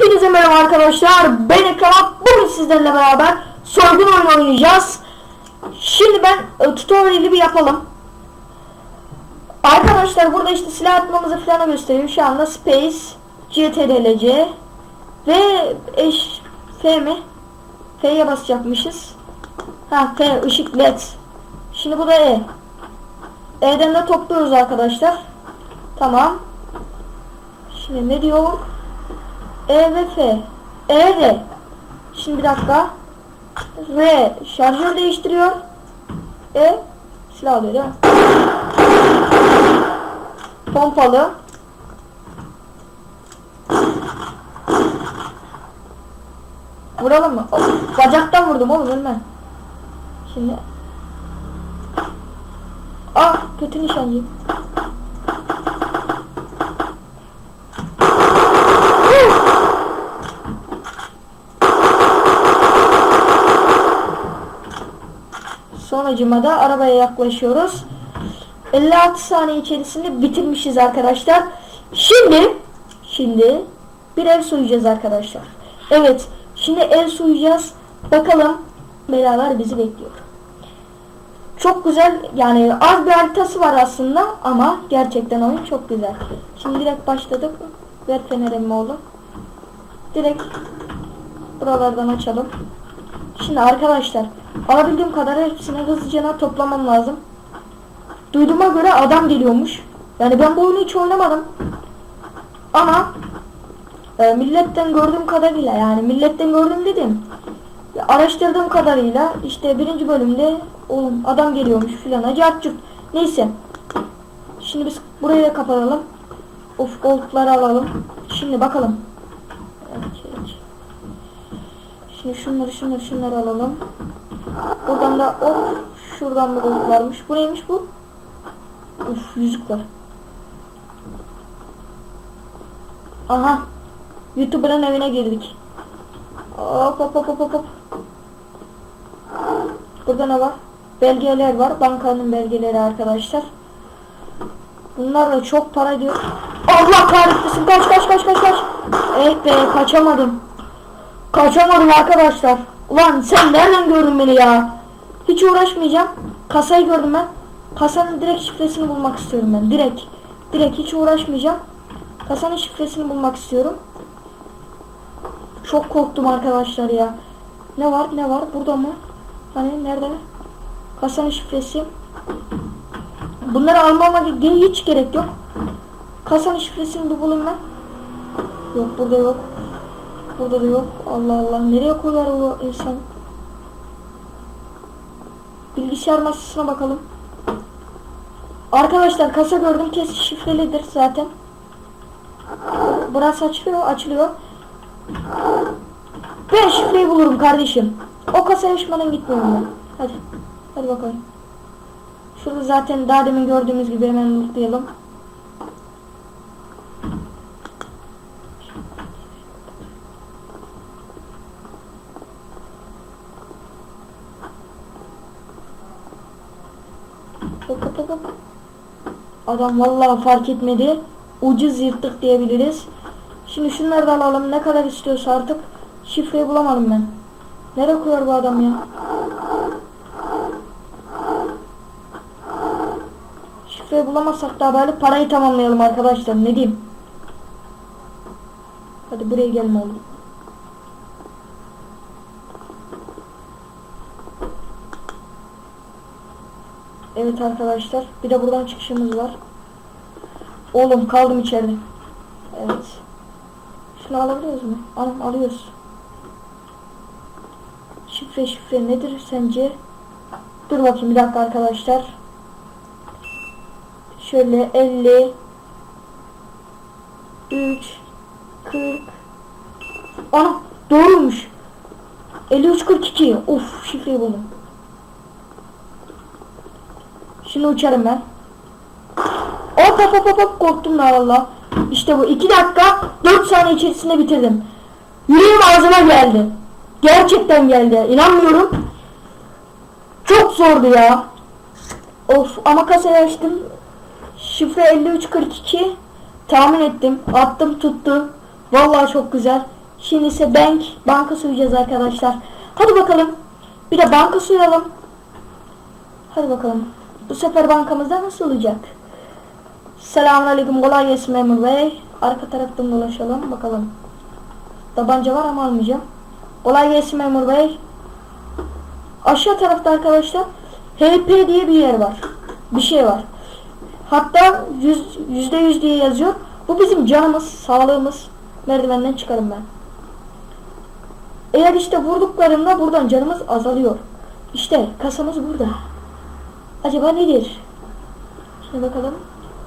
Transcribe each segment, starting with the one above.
Hepinize merhaba arkadaşlar. Ben Ekran. Bugün sizlerle beraber soygun oyunu oynayacağız. Şimdi ben e, tutorial'i bir yapalım. Arkadaşlar burada işte silah atmamızı falan gösteriyor. Şu anda Space, CTRL-C ve eş F mi? F'ye basacakmışız. Ha F ışık led. Şimdi bu da E. E'den de topluyoruz arkadaşlar. Tamam. Şimdi ne diyor? E ve F. E de. Şimdi bir dakika. R şarjör değiştiriyor. E silah alıyor mi? Pompalı. Vuralım mı? Bacaktan vurdum oğlum ölme. Şimdi. Ah kötü nişancı. Sonucuma da arabaya yaklaşıyoruz. 56 saniye içerisinde bitirmişiz arkadaşlar. Şimdi şimdi bir ev soyacağız arkadaşlar. Evet, şimdi ev soyacağız. Bakalım belalar bizi bekliyor. Çok güzel yani az bir haritası var aslında ama gerçekten oyun çok güzel. Şimdi direkt başladık. Ver fenerimi oğlum. Direkt buralardan açalım. Şimdi arkadaşlar alabildiğim kadar hepsini hızlıca toplamam lazım. Duyduğuma göre adam geliyormuş. Yani ben bu oyunu hiç oynamadım. Ama e, milletten gördüğüm kadarıyla yani milletten gördüm dedim. Araştırdığım kadarıyla işte birinci bölümde oğlum adam geliyormuş filan acayip Neyse. Şimdi biz burayı da kapatalım. Of goldları alalım. Şimdi bakalım. Şimdi şunları şunları şunları alalım. Buradan da hop şuradan bir gold varmış. Bu neymiş bu? Uf yüzük var. Aha. YouTuber'ın evine girdik. Hop hop hop hop hop. Burada ne var? Belgeler var. Bankanın belgeleri arkadaşlar. Bunlar da çok para diyor. Allah kahretsin. Kaç kaç kaç kaç kaç. Eh be kaçamadım. Kaçamadım arkadaşlar. Ulan sen nereden gördün beni ya? Hiç uğraşmayacağım. Kasayı gördüm ben. Kasanın direkt şifresini bulmak istiyorum ben. Direkt. Direkt hiç uğraşmayacağım. Kasanın şifresini bulmak istiyorum. Çok korktum arkadaşlar ya. Ne var ne var burada mı? Hani nerede? Kasanın şifresi. Bunları almama hiç gerek yok. Kasanın şifresini bir bulun ben. Yok burada yok. Burada da yok. Allah Allah. Nereye koyar o insan? Bilgisayar masasına bakalım. Arkadaşlar kasa gördüm. Kesin şifrelidir zaten. Burası açılıyor. Açılıyor. Ben şifreyi bulurum kardeşim. O kasaya açmadan gitmiyorum ben. Hadi. Hadi bakalım. Şurada zaten daha demin gördüğümüz gibi hemen unutlayalım. Hop hop hop hop. Adam vallahi fark etmedi. Ucuz yırttık diyebiliriz. Şimdi şunları da alalım. Ne kadar istiyorsa artık. Şifreyi bulamadım ben. Nereye koyar bu adam ya? Şifreyi bulamazsak da böyle parayı tamamlayalım arkadaşlar. Ne diyeyim? Hadi buraya gelme oğlum. Evet arkadaşlar. Bir de buradan çıkışımız var. Oğlum kaldım içeride. Evet. Şunu alabiliyoruz mu? Al, alıyoruz. Şifre şifre nedir sence? Dur bakayım bir dakika arkadaşlar. Şöyle 50 3 40 Ana doğruymuş. 53 42. Of şifreyi buldum. Şimdi uçarım ben. Hop hop hop hop korktum da valla. İşte bu 2 dakika 4 saniye içerisinde bitirdim. Yüreğim ağzıma geldi. Gerçekten geldi. İnanmıyorum. Çok zordu ya. Of ama kasayı açtım. Şifre 5342. Tahmin ettim. Attım tuttu. Vallahi çok güzel. Şimdi ise bank, banka soyacağız arkadaşlar. Hadi bakalım. Bir de banka soyalım. Hadi bakalım. Bu sefer bankamızda nasıl olacak? Selamünaleyküm. Kolay gelsin memur bey. Arka taraftan dolaşalım. Bakalım. Tabanca var ama almayacağım. Kolay gelsin memur bey. Aşağı tarafta arkadaşlar HP diye bir yer var. Bir şey var. Hatta yüz, yüzde yüz diye yazıyor. Bu bizim canımız, sağlığımız. Merdivenden çıkarım ben. Eğer işte vurduklarımda buradan canımız azalıyor. İşte kasamız burada. Acaba nedir? Şimdi bakalım.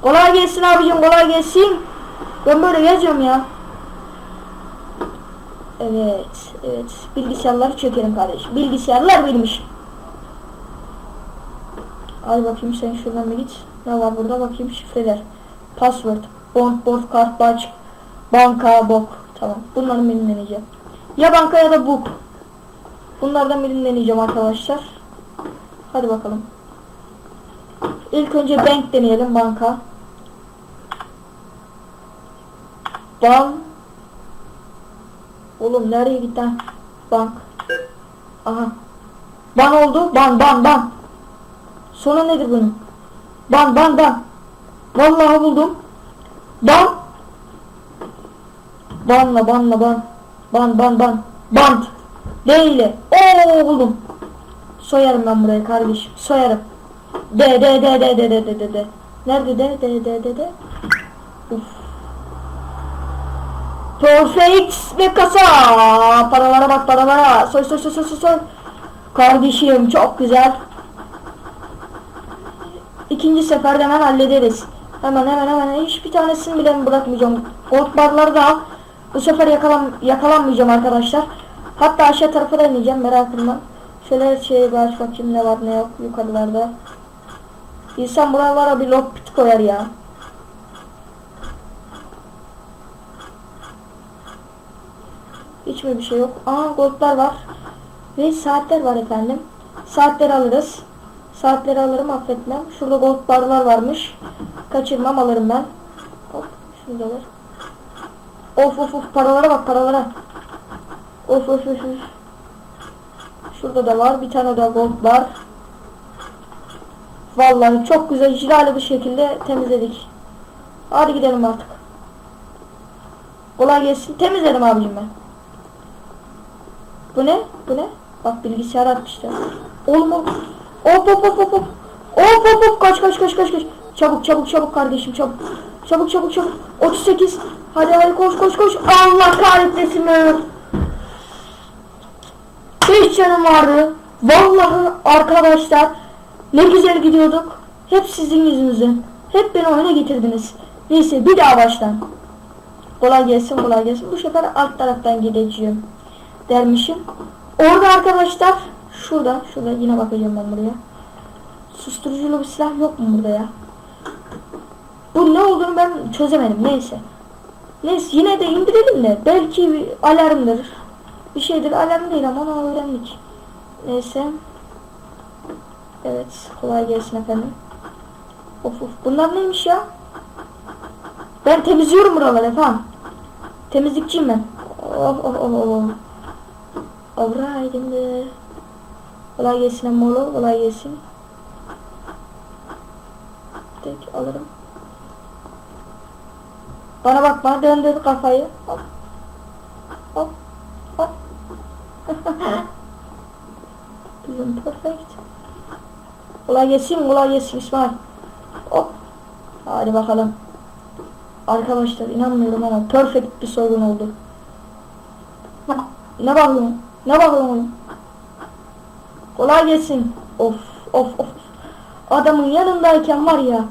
Kolay gelsin abicim kolay gelsin. Ben böyle geziyorum ya. Evet, evet. Bilgisayarları çökerim kardeşim. Bilgisayarlar bilmiş. Hadi bakayım sen şuradan bir git. Ne var burada bakayım şifreler. Password, bond, board, kart, baş, banka, bok. Tamam. Bunların birini deneyeceğim. Ya banka ya da book. Bunlardan birini deneyeceğim arkadaşlar. Hadi bakalım. İlk önce bank deneyelim banka. Ban. Oğlum nereye gitti? Bank. Aha. Ban oldu. Ban ban ban. Sonu nedir bunun? Ban ban ban. Vallahi buldum. Ban. Banla banla ban. Ban ban ban. Band. Değil. Oo buldum. Soyarım ben burayı kardeşim. Soyarım. De de de de de de de de de. Nerede de de de de de. Uf. Perfect ve kasa. Paralara bak paralara. Soy soy soy soy soy. Kardeşim çok güzel. İkinci seferde hemen hallederiz. Hemen hemen hemen hiçbir tanesini bile bırakmayacağım. Gold barları da al. Bu sefer yakalan yakalanmayacağım arkadaşlar. Hatta aşağı tarafa da ineceğim merak etme. Şöyle şey aç bakayım ne var ne yok yukarılarda. İnsan buralara bir lockpick koyar ya. Hiç mi bir şey yok? Aa goldlar var. Ve saatler var efendim. Saatleri alırız. Saatleri alırım affetmem. Şurada gold barlar varmış. Kaçırmam alırım ben. Hop şuradalar. Of of of paralara bak paralara. Of of of of. Şurada da var. Bir tane daha gold var. Vallahi çok güzel cilali bir şekilde temizledik. Hadi gidelim artık. Kolay gelsin. Temizledim abicim ben. Bu ne? Bu ne? Bak bilgisayar atmışlar. Oğlum oğlum. Hop hop hop hop hop. Hop hop hop kaç kaç kaç kaç kaç. Çabuk çabuk çabuk kardeşim çabuk. Çabuk çabuk çabuk. 38. Hadi hadi koş koş koş. Allah kahretmesin be. 5 canım vardı. Vallahi arkadaşlar ne güzel gidiyorduk. Hep sizin yüzünüzden. Hep beni oyuna getirdiniz. Neyse bir daha baştan. Kolay gelsin kolay gelsin. Bu sefer alt taraftan gideceğim. Dermişim. Orada arkadaşlar şurada şurada yine bakacağım ben buraya. Susturuculu bir silah yok mu burada ya? Bu ne olduğunu ben çözemedim neyse. Neyse yine de indirelim de belki bir alarmdır. Bir şeydir alarm değil ama onu öğrendik. Neyse. Evet kolay gelsin efendim. Of of bunlar neymiş ya? Ben temizliyorum buraları efendim. Temizlikçiyim ben. Oh oh oh oh. Alright şimdi. Kolay gelsin Molo, kolay gelsin. Tek alırım. Bana bakma, döndür kafayı. Hop. Hop. Bizim perfect. Kolay gelsin, kolay gelsin İsmail. Hop. Hadi bakalım. Arkadaşlar inanmıyorum ama perfect bir soygun oldu. Ne bakıyorsun? Ne bakıyorsun? Kolay gelsin. Of of of. Adamın yanındayken var ya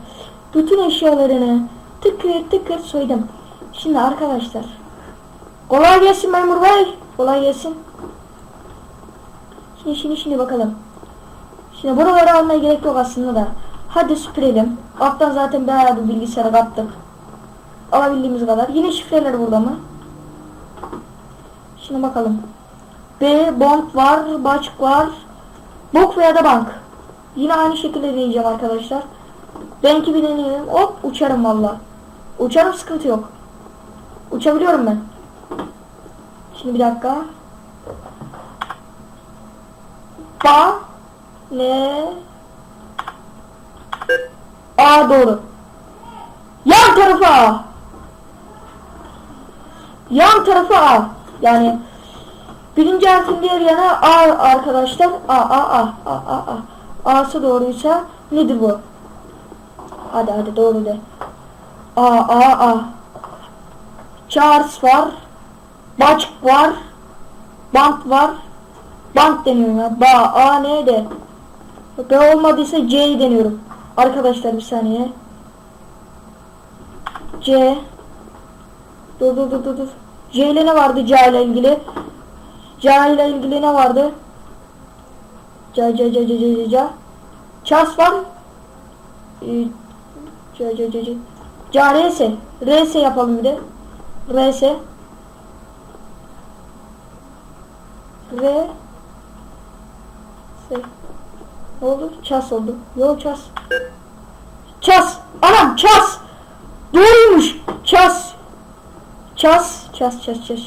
bütün eşyalarını tıkır tıkır soydum. Şimdi arkadaşlar kolay gelsin memur bey. Kolay gelsin. Şimdi şimdi şimdi bakalım. Şimdi buraları almaya gerek yok aslında da. Hadi süpürelim. Alttan zaten bayağı bir bilgisayara kattık. Alabildiğimiz kadar. Yine şifreler burada mı? Şimdi bakalım. B, bond var, başk var. Bok veya da bank. Yine aynı şekilde deneyeceğim arkadaşlar. Benki bir deneyelim. Hop uçarım valla. Uçarım sıkıntı yok. Uçabiliyorum ben. Şimdi bir dakika. Ba ne A doğru. Yan tarafa. Yan tarafa A. Yani birinci harfin diğer yana A arkadaşlar. A A A A A A. A'sı doğruysa nedir bu? Hadi hadi doğru de. A A A. Charles var. Baçk var. Bant var. Bant deniyorum ya. Ba A ne de. B olmadıysa C deniyorum. Arkadaşlar bir saniye. C. Dur dur dur dur. C ile ne vardı C ile ilgili? C ile ilgili ne vardı? C C C C C C C. Ças var. Ee, C C C C. C R S. R S yapalım bir de. R S. R S. Oldu? Ças oldu. Yo ças. Ças. Anam ças. Doğruymuş. Ças. Ças. Ças ças ças.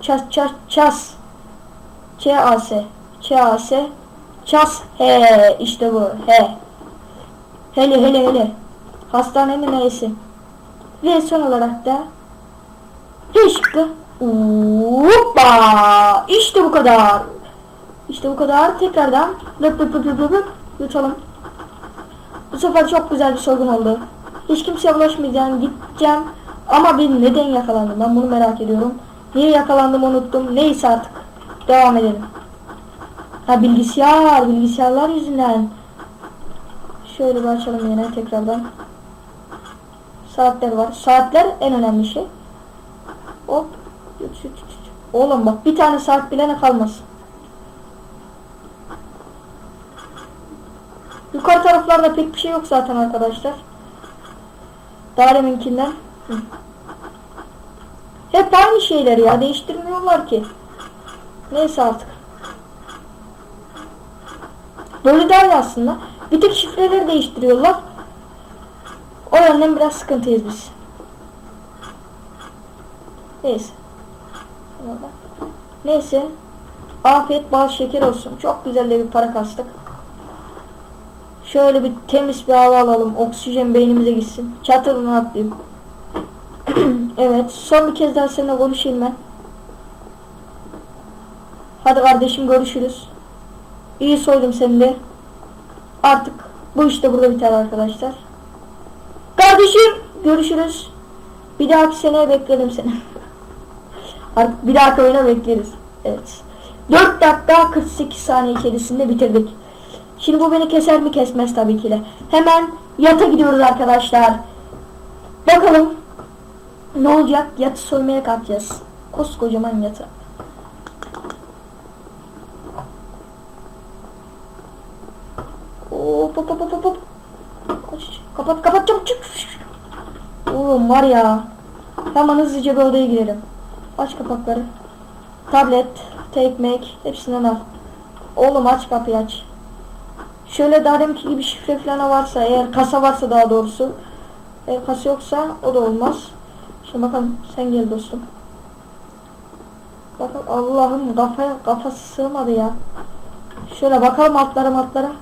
Ças ças ças. Ç A S. Ç A S. Ças. He işte bu. He. Hele hele hele. Hastanenin neyse. Ve son olarak da H şıkkı. Hoppa. İşte bu kadar. İşte bu kadar. Tekrardan löp löp löp löp löp yutalım. Bu sefer çok güzel bir sorgun oldu. Hiç kimseye bulaşmayacağım, gideceğim. Ama ben neden yakalandım? Ben bunu merak ediyorum. Niye yakalandım unuttum. Neyse artık. Devam edelim. Ha bilgisayar, bilgisayarlar yüzünden. Şöyle bir açalım yine tekrardan. Saatler var. Saatler en önemli şey. Hop. Oğlum bak bir tane saat bile ne kalmaz. Yukarı taraflarda pek bir şey yok zaten arkadaşlar. Daha deminkinden. Hep aynı şeyler ya değiştirmiyorlar ki. Neyse artık. Böyle iyi aslında. Bir tek şifreleri değiştiriyorlar. O yönden biraz sıkıntıyız biz. Neyse. Neyse. Afiyet bal şeker olsun. Çok güzel de bir para kastık. Şöyle bir temiz bir hava alalım. Oksijen beynimize gitsin. Çatırını atlayayım. evet. Son bir kez daha seninle konuşayım ben. Hadi kardeşim görüşürüz. İyi soydum seni de. Artık bu işte burada biter arkadaşlar. Kardeşim görüşürüz. Bir dahaki seneye beklerim seni. Artık bir dahaki oyuna bekleriz. Evet. 4 dakika 48 saniye içerisinde bitirdik. Şimdi bu beni keser mi kesmez tabii ki de. Hemen yata gidiyoruz arkadaşlar. Bakalım ne olacak? Yatı soymaya kalkacağız. Koskocaman yatı. Hop hop hop hop hop. Kapat kapat çabuk çık. Oğlum var ya. Hemen hızlıca bir odaya girelim. Aç kapakları. Tablet, tekmek hepsinden al. Oğlum aç kapıyı aç. Şöyle daha deminki gibi şifre falan varsa eğer kasa varsa daha doğrusu. Eğer kasa yoksa o da olmaz. Şimdi bakalım sen gel dostum. Bakın Allah'ım kafaya kafası sığmadı ya. Şöyle bakalım altlara altlara.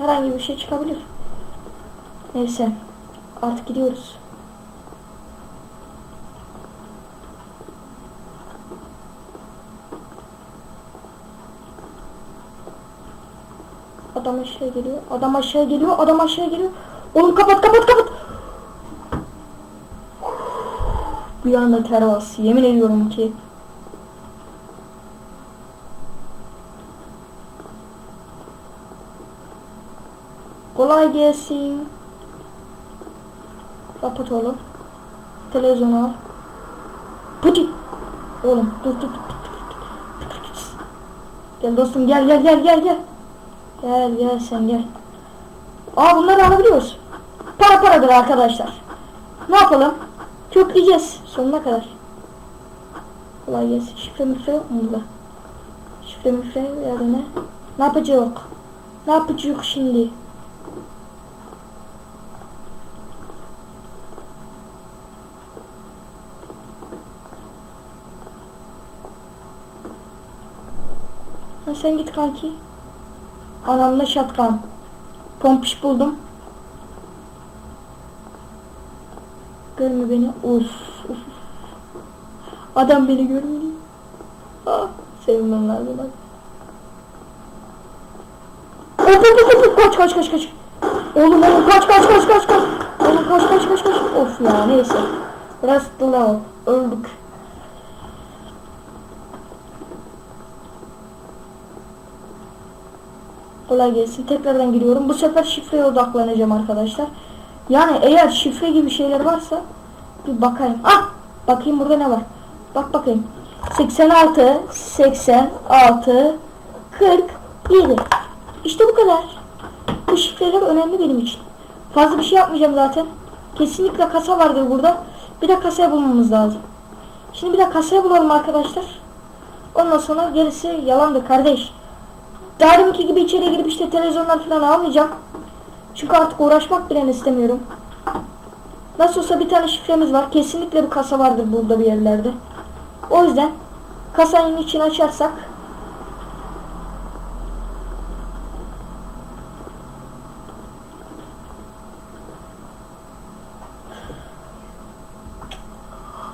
Herhangi bir şey çıkabilir. Neyse. Artık gidiyoruz. Adam aşağı geliyor. Adam aşağı geliyor. Adam aşağı geliyor. Oğlum kapat kapat kapat. Bir anda ter bastı. Yemin ediyorum ki. Kolay gelsin. Kapat oğlum. Televizyonu al. Puti. Oğlum dur dur dur. Gel dostum gel gel gel gel gel. Gel gel sen gel. Aa bunları alabiliyoruz. Para paradır arkadaşlar. Ne yapalım? Kökleyeceğiz sonuna kadar. Kolay gelsin. Şifre müfre yok mu burada? Şifre müfre ya da ne? Ne yapacağız? Ne yapacağız şimdi? Sen git kanki. Anamla şatkan. Pompiş buldum. Görme beni. Of. of. Adam beni görmüyor. Ah, sevmem lazım bak. Kaç kaç kaç kaç. Oğlum oğlum kaç kaç kaç kaç kaç. Oğlum kaç kaç kaç kaç. Of ya neyse. Dılav. Öldük. Kolay gelsin. Tekrardan giriyorum. Bu sefer şifreye odaklanacağım arkadaşlar. Yani eğer şifre gibi şeyler varsa bir bakayım. Ah! Bakayım burada ne var. Bak bakayım. 86 86 47 İşte bu kadar. Bu şifreler önemli benim için. Fazla bir şey yapmayacağım zaten. Kesinlikle kasa vardır burada. Bir de kasaya bulmamız lazım. Şimdi bir de kasaya bulalım arkadaşlar. Ondan sonra gerisi yalandır kardeş. Daha deminki gibi içeri girip işte televizyonlar falan almayacağım. Çünkü artık uğraşmak bile istemiyorum. Nasıl olsa bir tane şifremiz var. Kesinlikle bir kasa vardır burada bir yerlerde. O yüzden kasanın içini açarsak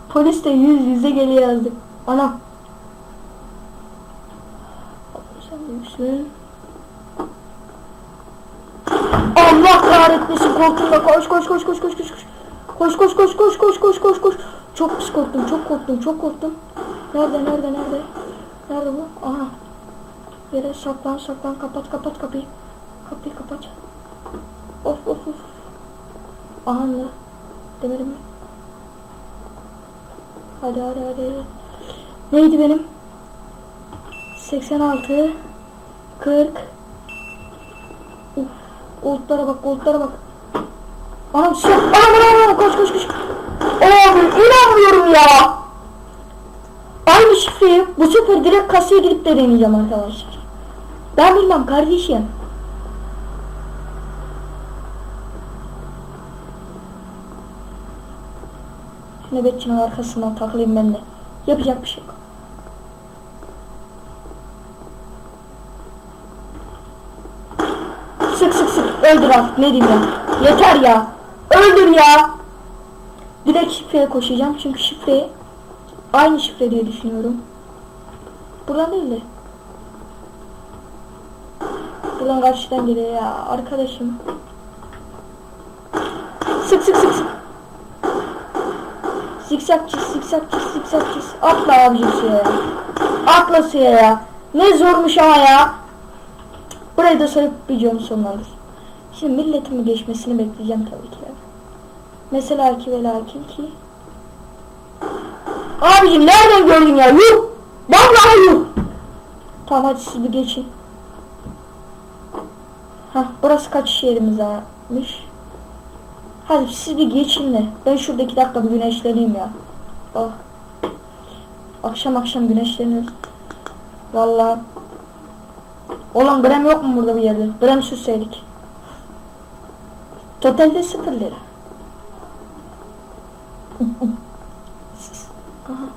Polis de yüz yüze geliyor yazdı. Büyüksün. Allah kahretmesin korktum koş koş koş koş koş koş koş. Koş koş koş koş koş koş koş koş. Çok pis korktum çok korktum çok korktum. Nerede nerede nerede? Nerede bu? Aha. Yere saklan saklan kapat kapat kapıyı. Kapıyı kapat. Of of of. Aha ne? Demedim? Hadi hadi hadi. Neydi benim? 86 40 Uf, bak, goldlara bak. Anam şey, anam anam anam, koş koş koş. Abi inanmıyorum ya. Aynı şifreyi bu sefer direkt kasaya gidip de deneyeceğim arkadaşlar. Ben bilmem kardeşim. Nöbetçinin arkasından takılayım ben de. Yapacak bir şey yok. Sık sık sık öldür artık ne diyeyim ya. Yeter ya. Öldür ya. Direkt şifreye koşacağım çünkü şifreyi aynı şifre diye düşünüyorum. Buradan değil de. Buradan karşıdan geliyor ya arkadaşım. Sık sık sık sık. Zikzak çiz, zikzak çiz, zikzak çiz. Atla abicim suya ya. Atla suya ya. Ne zormuş ama ya. Burayı da sayıp videomu sonlandır. Şimdi milletimin geçmesini bekleyeceğim tabii ki. Mesela ki ve lakin ki. Abicim nereden gördün ya? Yuh! Vallahi yuh! Tamam hadi siz bir geçin. Hah burası kaç yerimiz varmış. Hadi siz bir geçin de. Ben şurada iki dakika bir güneşleneyim ya. Oh. Akşam akşam güneşleniyoruz. Vallahi. Oğlum gram yok mu burada bir yerde? Gram sürseydik. Totalde sıfır lira. Aha.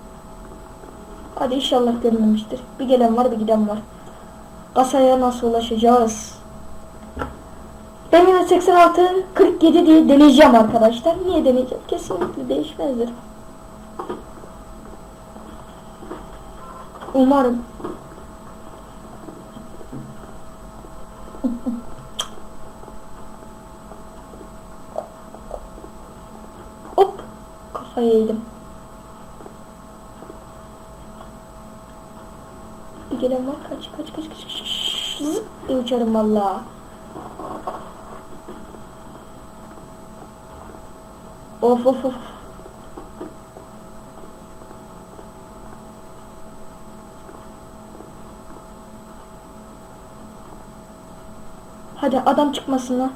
Hadi inşallah görmemiştir. Bir gelen var bir giden var. Kasaya nasıl ulaşacağız? Ben yine 86 47 diye deneyeceğim arkadaşlar. Niye deneyeceğim? Kesinlikle değişmezdir. Umarım. Hop. Kafayı yedim. Bir gelen var. Kaç kaç kaç kaç. kaç. Diye uçarım valla. Of of of. Hadi adam çıkmasın lan.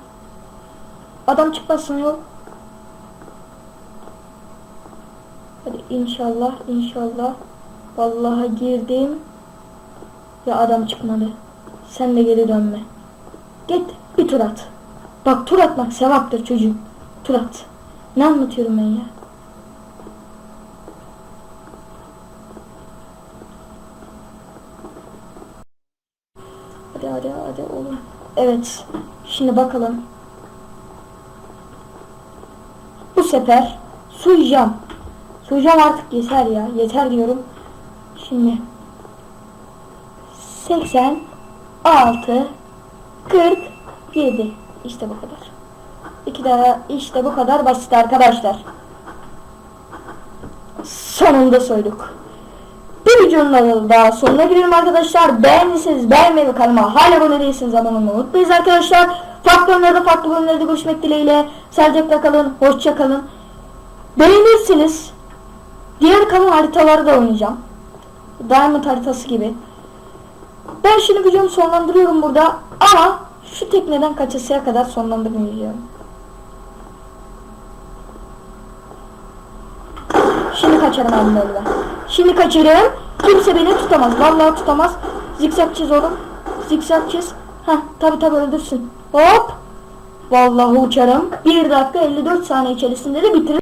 Adam çıkmasın yok. İnşallah inşallah. Vallahi girdim. Ya adam çıkmadı. Sen de geri dönme. Git bir tur at. Bak tur atmak sevaptır çocuğum. Tur at. Ne anlatıyorum ben ya? Hadi hadi hadi oğlum. Evet. Şimdi bakalım. Bu sefer suyacağım. Suyacağım artık yeter ya. Yeter diyorum. Şimdi 86 47 İşte bu kadar. İki daha işte bu kadar basit arkadaşlar. Sonunda soyduk. Bir videonun daha sonuna geliyorum arkadaşlar. Beğendiyseniz beğenmeyi ve kanalıma hala abone değilseniz abone olmayı unutmayın arkadaşlar. Farklı bölümlerde farklı bölümlerde görüşmek dileğiyle. Sağlıcakla kalın. Hoşça kalın. Beğenirseniz diğer kalan haritaları da oynayacağım. Diamond haritası gibi. Ben şimdi videomu sonlandırıyorum burada ama şu tekneden kaçasıya kadar sonlandırmayacağım. Şimdi kaçarım ben. Şimdi kaçarım. Kimse beni tutamaz. Vallahi tutamaz. Zikzak çiz oğlum. Zikzak çiz. Heh tabi tabi öldürsün. Hop. Vallahi uçarım. 1 dakika 54 saniye içerisinde de bitiririm.